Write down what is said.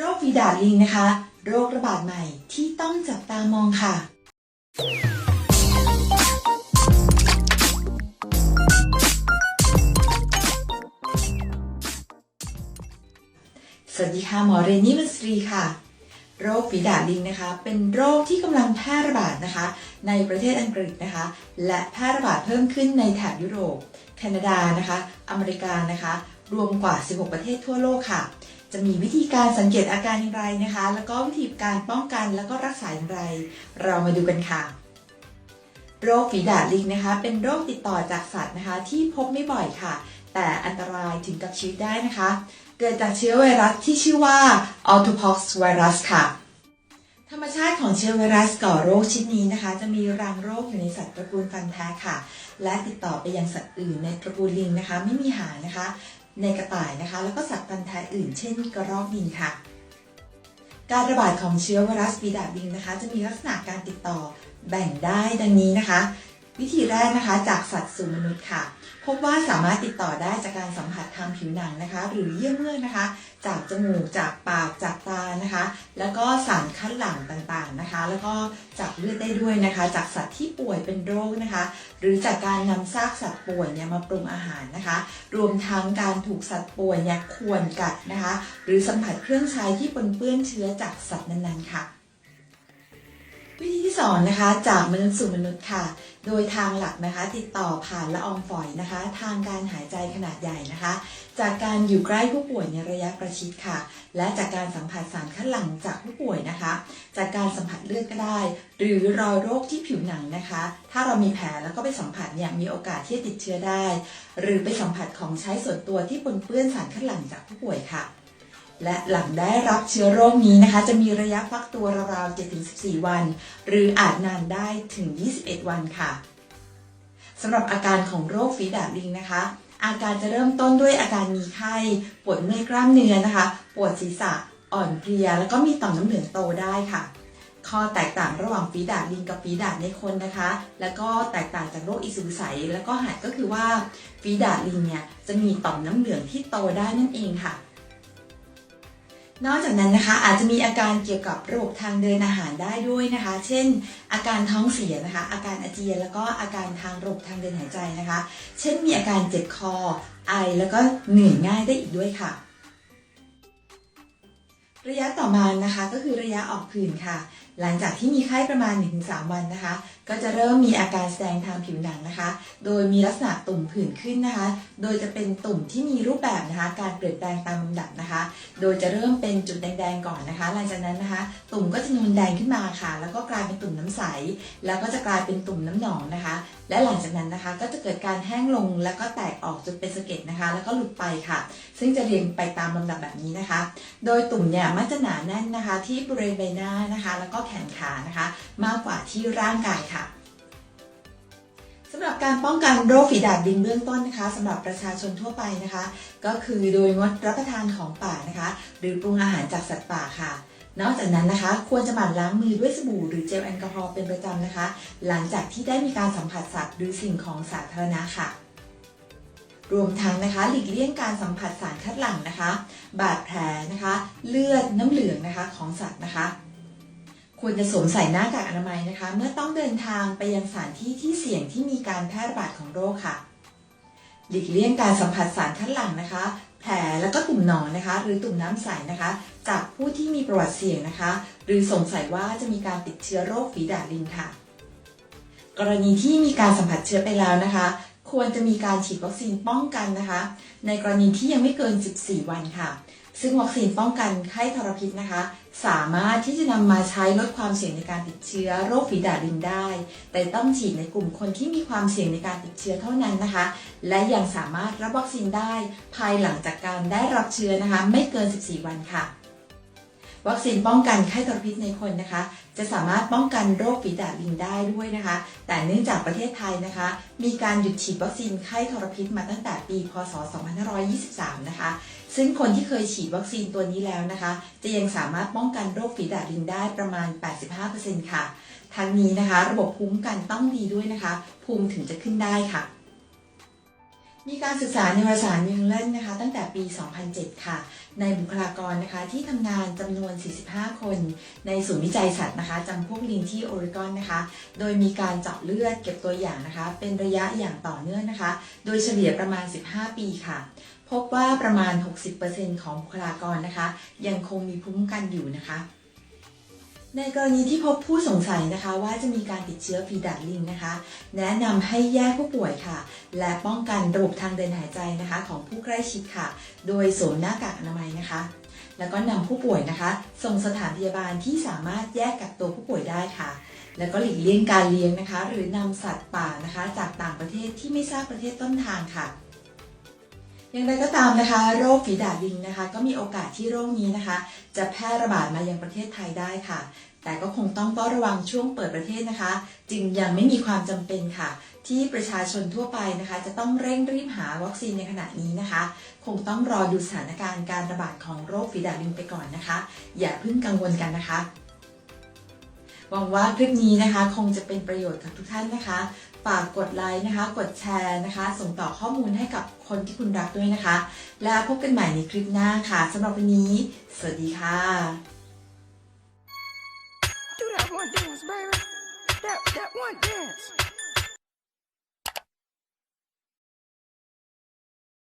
โรคฝีดาดลิงนะคะ โรคระบาดใหม่ที่ต้องจับตามองค่ะ สวัสดีค่ะหมอเรนนี่บัสรีค่ะ โรคฝีดาดลิงนะคะ เป็นโรคที่กำลังแพร่ระบาดนะคะ ในประเทศอังกฤษนะคะ และแพร่ระบาดเพิ่มขึ้นในแถบยุโรป แคนาดานะคะ อเมริกานะคะ รวมกว่า 16 ประเทศทั่วโลกค่ะ จะมีวิธีการสังเกตอาการอย่างไรนะคะ แล้วก็วิธีการป้องกันแล้วก็รักษาอย่างไร เรามาดูกันค่ะ โรคฝีดาดลิงนะคะ เป็นโรคติดต่อจากสัตว์นะคะ ที่พบไม่บ่อยค่ะ แต่อันตรายถึงกับชีวิตได้นะคะ เกิดจากเชื้อไวรัสที่ชื่อว่า Orthopox virus ค่ะ ธรรมชาติของเชื้อไวรัสก่อโรคชนิดนี้นะคะ จะมีรังโรคอยู่ในสัตว์ตระกูลฟันแท้ค่ะ และติดต่อไปยังสัตว์อื่นในตระกูลลิงนะคะ ไม่มีหางนะคะ ในกระต่ายนะคะ แล้วก็สัตว์ปันแท้อื่น เช่นกระรอกนินค่ะ การระบาดของเชื้อไวรัสปีดาบิงนะคะ จะมีลักษณะการติดต่อแบ่งได้ดังนี้นะคะ วิธีแรกนะคะจากสัตว์สู่มนุษย์ค่ะ พบว่าสามารถติดต่อได้จากการสัมผัสทางผิวหนังนะคะ หรือเยื่อเมื่อนะคะ จากจมูกจากปากจากตานะคะ แล้วก็สารคัดหลั่งต่างๆนะคะ แล้วก็จากเลือดได้ด้วยนะคะ จากสัตว์ที่ป่วยเป็นโรคนะคะ หรือจากการนำซากสัตว์ป่วยเนี่ยมาปรุงอาหารนะคะ รวมทั้งการถูกสัตว์ป่วยเนี่ยข่วนกัดนะคะ หรือสัมผัสเครื่องใช้ที่ปนเปื้อนเชื้อจากสัตว์นั้นๆค่ะ วิธีที่สองนะคะ จากมนุษย์สู่มนุษย์ค่ะ โดยทางหลักนะคะ ติดต่อผ่านละอองฝอยนะคะ ทางการหายใจขนาดใหญ่นะคะ จากการอยู่ใกล้ผู้ป่วยในระยะประชิดค่ะ และจากการสัมผัสสารคัดหลั่งจากผู้ป่วยนะคะ จากการสัมผัสเลือดก็ได้ หรือรอยโรคที่ผิวหนังนะคะ ถ้าเรามีแผลแล้วก็ไปสัมผัสเนี่ยมีโอกาสที่จะติดเชื้อได้ หรือไปสัมผัสของใช้ส่วนตัวที่ปนเปื้อนสารคัดหลั่งจากผู้ป่วยค่ะ และหลังได้รับเชื้อโรคนี้นะคะ จะมีระยะฟักตัวราวๆ 7-14 วัน หรืออาจนานได้ถึง 21 วันค่ะสำหรับอาการของโรคฝีดาดลิงนะคะ อาการจะเริ่มต้นด้วยอาการมีไข้ ปวดเมื่อยกล้ามเนื้อนะคะ ปวดศีรษะ อ่อนเพลีย แล้วก็มีต่อมน้ำเหลืองโตได้ค่ะ ข้อแตกต่างระหว่างฝีดาดลิงกับฝีดาดในคนนะคะ แล้วก็แตกต่างจากโรคอิสุกใสแล้วก็หัดก็คือว่าฝีดาดลิงเนี่ยจะมีต่อมน้ำเหลืองที่โตได้นั่นเองค่ะ นอกจากนั้นนะคะอาจจะมีอาการเกี่ยวกับระบบทางเดินอาหารได้ด้วยนะคะ เช่น อาการท้องเสียนะคะ อาการอาเจียนแล้วก็อาการทางระบบทางเดินหายใจนะคะ เช่นมีอาการเจ็บคอ ไอแล้วก็เหนื่อยง่ายได้อีกด้วยค่ะ ระยะต่อมานะคะก็คือระยะออกผื่นค่ะ หลังจากที่มีไข้ประมาณ 1-3 วันนะคะ ก็จะเริ่มมีอาการแสดงทางผิวหนังนะคะ โดยมีลักษณะตุ่มผื่นขึ้นนะคะ โดยจะเป็นตุ่มที่มีรูปแบบนะคะ การเปลี่ยนแปลงตามลำดับนะคะ โดยจะเริ่มเป็นจุดแดงๆก่อนนะคะ หลังจากนั้นนะคะ ตุ่มก็จะนูนแดงขึ้นมาค่ะ แล้วก็กลายเป็นตุ่มน้ำใส แล้วก็จะกลายเป็นตุ่มน้ำหนองนะคะ และหลังจากนั้นนะคะก็จะเกิดการแห้งลงแล้วก็แตกออกจนเป็นสะเก็ดนะคะ แล้วก็หลุดไปค่ะ ซึ่งจะเรียงไปตามลำดับแบบนี้นะคะ โดยตุ่มเนี่ยมักจะหนาแน่นนะคะ ที่บริเวณใบหน้านะคะ แล้วก็แขนขานะคะ มากกว่าที่ร่างกายค่ะสำหรับการป้องกันโรคฝีดาดลิงเบื้องต้นนะคะสำหรับประชาชนทั่วไปนะคะ ก็คือโดยงดรับประทานของป่านะคะ หรือปรุงอาหารจากสัตว์ป่าค่ะ นอกจากนั้นนะคะ ควรจะหมั่นล้างมือด้วยสบู่หรือเจลแอลกอฮอล์เป็นประจำนะคะ หลังจากที่ได้มีการสัมผัสสัตว์หรือสิ่งของสาธารณะค่ะรวมทั้งนะคะหลีกเลี่ยงการสัมผัสสารคัดหลั่งนะคะ บาดแผลนะคะ เลือดน้ำเหลืองนะคะของสัตว์นะคะ ควรจะสวมใส่หน้ากากอนามัยนะคะ เมื่อต้องเดินทางไปยังสถานที่ที่เสี่ยงที่มีการแพร่ระบาดของโรคค่ะ หลีกเลี่ยงการสัมผัสสารคัดหลั่งนะคะ แผลแล้วก็ตุ่มหนองนะคะ หรือตุ่มน้ำใสนะคะ จากผู้ที่มีประวัติเสี่ยงนะคะ หรือสงสัยว่าจะมีการติดเชื้อโรคฝีดาดลิงค่ะ กรณีที่มีการสัมผัสเชื้อไปแล้วนะคะ ควรจะมีการฉีดวัคซีนป้องกันนะคะ ในกรณีที่ยังไม่เกิน 14 วันค่ะ ซึ่งวัคซีนป้องกันไข้ทรพิษนะคะ สามารถที่จะนำมาใช้ลดความเสี่ยงในการติดเชื้อโรคฝีดาดลิงได้ แต่ต้องฉีดในกลุ่มคนที่มีความเสี่ยงในการติดเชื้อเท่านั้นนะคะ และยังสามารถรับวัคซีนได้ ภายหลังจากการได้รับเชื้อนะคะ ไม่เกิน 14 วันค่ะ วัคซีนป้องกันไข้ทรพิษในคนนะคะ จะสามารถป้องกันโรคฝีดาดลิงได้ด้วยนะคะ แต่เนื่องจากประเทศไทยนะคะ มีการหยุดฉีดวัคซีนไข้ทรพิษมาตั้งแต่ปี พศ 2523 นะคะ ซึ่งคนที่เคยฉีดวัคซีนตัวนี้แล้วนะคะ จะยังสามารถป้องกันโรคฝีดาดลิงได้ประมาณ 85%ค่ะ ทั้งนี้นะคะ ระบบภูมิคุ้มกันต้องดีด้วยนะคะ ภูมิถึงจะขึ้นได้ค่ะ มีการศึกษาในวารสารนิวเลนนะคะ ตั้งแต่ปี 2007 ค่ะ ในบุคลากรนะคะที่ทำงานจำนวน 45 คน ในศูนย์วิจัยสัตว์นะคะจำพวกลิงที่โอเรกอนนะคะ โดยมีการเจาะเลือดเก็บตัวอย่างนะคะ เป็นระยะอย่างต่อเนื่องนะคะ โดยเฉลี่ยประมาณ 15 ปีค่ะ พบว่าประมาณ 60%ของบุคลากรนะคะ ยังคงมีภูมิคุ้มกันอยู่นะคะ ในกรณีที่พบผู้สงสัยนะคะว่าจะมีการติดเชื้อฟีดาดลิงนะคะ แนะนำให้แยกผู้ป่วยค่ะ และป้องกันระบบทางเดินหายใจนะคะ ของผู้ใกล้ชิดค่ะ โดยสวมหน้ากากอนามัยนะคะ แล้วก็นำผู้ป่วยนะคะ ส่งสถานพยาบาลที่สามารถแยกกักตัวผู้ป่วยได้ค่ะ แล้วก็หลีกเลี่ยงการเลี้ยงนะคะ หรือนำสัตว์ป่านะคะ จากต่างประเทศที่ไม่ทราบประเทศต้นทางค่ะ อย่างไรก็ตามนะคะ โรคฝีดาดลิงนะคะ ก็มีโอกาสที่โรคนี้นะคะ จะแพร่ระบาดมายังประเทศไทยได้ค่ะ แต่ก็คงต้องเฝ้าระวังช่วงเปิดประเทศนะคะ จึงยังไม่มีความจำเป็นค่ะ ที่ประชาชนทั่วไปนะคะ จะต้องเร่งรีบหาวัคซีนในขณะนี้นะคะ คงต้องรอดูสถานการณ์การระบาดของโรคฝีดาดลิงไปก่อนนะคะ อย่าเพิ่งกังวลกันนะคะหวังว่าคลิปนี้นะคะ คงจะเป็นประโยชน์กับทุกท่านนะคะ ฝากกดไลค์นะคะ กดแชร์นะคะ ส่งต่อข้อมูลให้กับคนที่คุณรักด้วยนะคะ แล้วพบกันใหม่ในคลิปหน้าค่ะสำหรับวันนี้ สวัสดีค่ะ Do that one dance, baby. That that one dance.